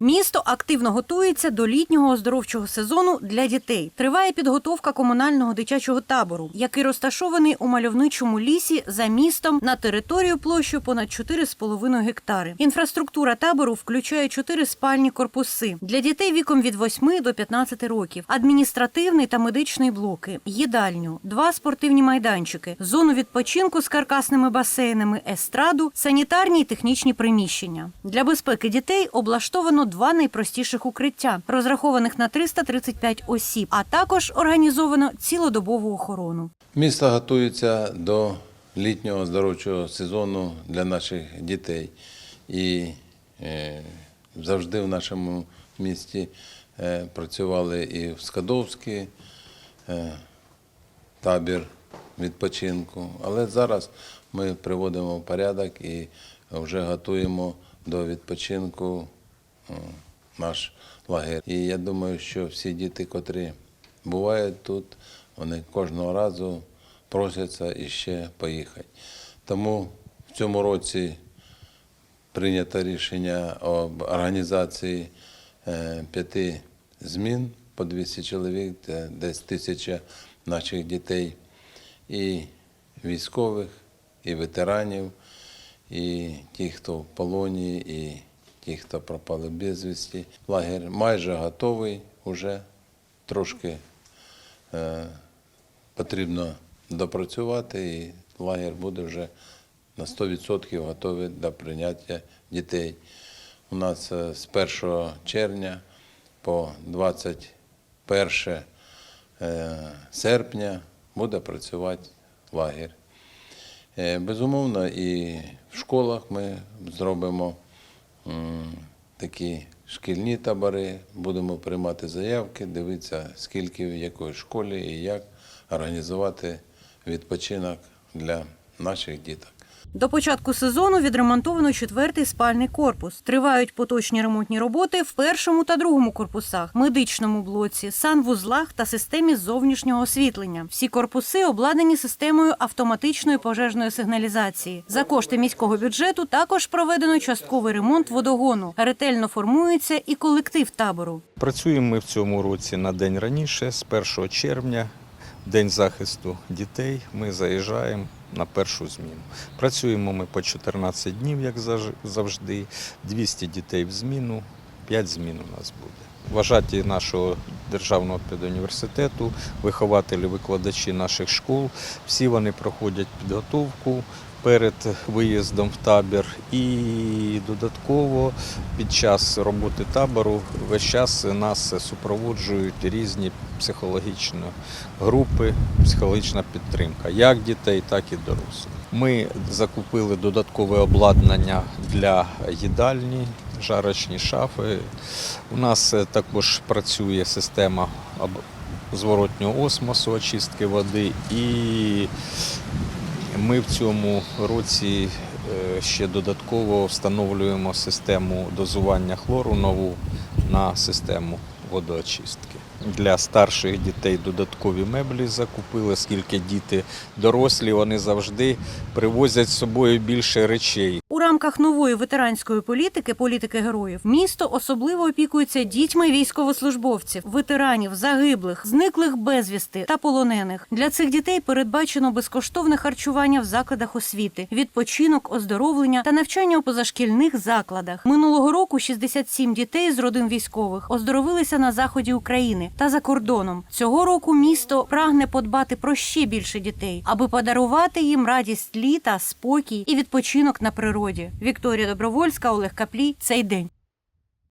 Місто активно готується до літнього оздоровчого сезону для дітей. Триває підготовка комунального дитячого табору, який розташований у мальовничому лісі за містом на територію площею понад 4,5 гектари. Інфраструктура табору включає чотири спальні корпуси для дітей віком від 8 до 15 років, адміністративний та медичний блоки, їдальню, два спортивні майданчики, зону відпочинку з каркасними басейнами, естраду, санітарні і технічні приміщення. Для безпеки дітей облаштовано два найпростіших укриття, розрахованих на 335 осіб, а також організовано цілодобову охорону. Місто готується до літнього оздоровчого сезону для наших дітей. І е, завжди в нашому місті е, працювали і в Скадовській е, табір відпочинку. Але зараз ми приводимо в порядок і вже готуємо до відпочинку наш лагерь. І я думаю, що всі діти, котрі бувають тут, вони кожного разу просяться іще поїхати. Тому в цьому році прийнято рішення об організації е, п'яти змін по 200 чоловік, десь тисяча наших дітей, і військових, і ветеранів, і ті, хто в полоні, і ті, хто пропали безвісті. Лагерь майже готовий уже трошки е, потрібно допрацювати, і лагерь буде вже на 100% готовий до прийняття дітей. У нас е, з 1 червня по 21 е, серпня буде працювати лагерь. Е, Безумовно, і в школах ми зробимо такі шкільні табори, будемо приймати заявки, дивитися, скільки в якої школі і як організувати відпочинок для наших діток. До початку сезону відремонтовано четвертий спальний корпус. Тривають поточні ремонтні роботи в першому та другому корпусах, медичному блоці, санвузлах та системі зовнішнього освітлення. Всі корпуси обладнані системою автоматичної пожежної сигналізації. За кошти міського бюджету також проведено частковий ремонт водогону. Ретельно формується і колектив табору. Працюємо ми в цьому році на день раніше, з 1 червня, День захисту дітей. Ми заїжджаємо на першу зміну. Працюємо ми по 14 днів, як завжди. 200 дітей в зміну, 5 змін у нас буде. Вважаті нашого державного педуніверситету, вихователі, викладачі наших школ, всі вони проходять підготовку перед виїздом в табір і додатково під час роботи табору весь час нас супроводжують різні психологічні групи, психологічна підтримка, як дітей, так і дорослих. Ми закупили додаткове обладнання для їдальні, жарочні шафи. У нас також працює система зворотнього осмосу, очистки води і ми в цьому році е, ще додатково встановлюємо систему дозування хлору нову на систему водоочистки. Для старших дітей додаткові меблі закупили, оскільки діти дорослі, вони завжди привозять з собою більше речей. У рамках нової ветеранської політики, політики героїв, місто особливо опікується дітьми військовослужбовців, ветеранів, загиблих, зниклих безвісти та полонених. Для цих дітей передбачено безкоштовне харчування в закладах освіти, відпочинок, оздоровлення та навчання у позашкільних закладах. Минулого року 67 дітей з родин військових оздоровилися на заході України та за кордоном. Цього року місто прагне подбати про ще більше дітей, аби подарувати їм радість літа, спокій і відпочинок на природі. Вікторія Добровольська, Олег Каплій. Цей день.